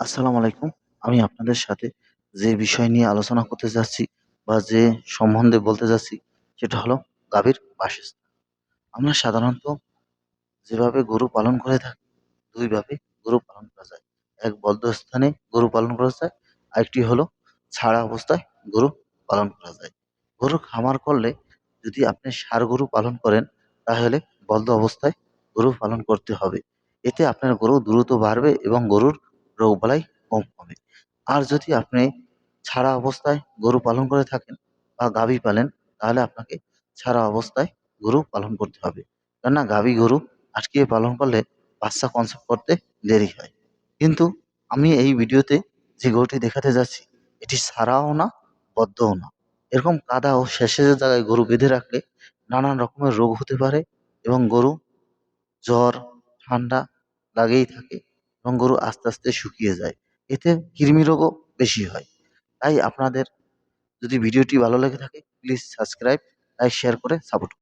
আসসালামু আলাইকুম। আমি আপনাদের সাথে যে বিষয় নিয়ে আলোচনা করতে যাচ্ছি বা যে সম্বন্ধে বলতে যাচ্ছি, সেটা হলো গাভীর বাসস্থান। আমরা সাধারণত যেভাবে গরু পালন করে থাকি, দুইভাবে গরু পালন করা যায়। এক বদ্ধ স্থানে গরু পালন করা যায়, আরেকটি হলো ছাড়া অবস্থায় গরু পালন করা যায়। গরু খামার করলে যদি আপনি ষাঁড় গরু পালন করেন, তাহলে বদ্ধ অবস্থায় গরু পালন করতে হবে। এতে আপনার গরু দ্রুত বাড়বে এবং গরুর রোগবালাই কম হবে। আর যদি আপনি ছাড়া অবস্থায় গরু পালন করে থাকেন বা গাভী পালেন, তাহলে আপনাকে ছাড়া অবস্থায় গরু পালন করতে হবে। কেননা গাভী গরু আটকিয়ে পালন করলে বাচ্চা কনসেপ্ট করতে দেরি হয়। কিন্তু আমি এই ভিডিওতে যে গরুটি দেখাতে যাচ্ছি, এটি ছাড়াও না, বদ্ধও না। এরকম কাদা ও শেষের জায়গায় গরু বেঁধে রাখলে নানান রকমের রোগ হতে পারে এবং গরু জ্বর, ঠান্ডা লাগেই থাকে। এবং গরু আস্তে আস্তে শুকিয়ে যায়। এতে কৃমি রোগও বেশি হয়। তাই আপনাদের যদি ভিডিওটি ভালো লেগে থাকে প্লিজ সাবস্ক্রাইব লাইক শেয়ার করে সাপোর্ট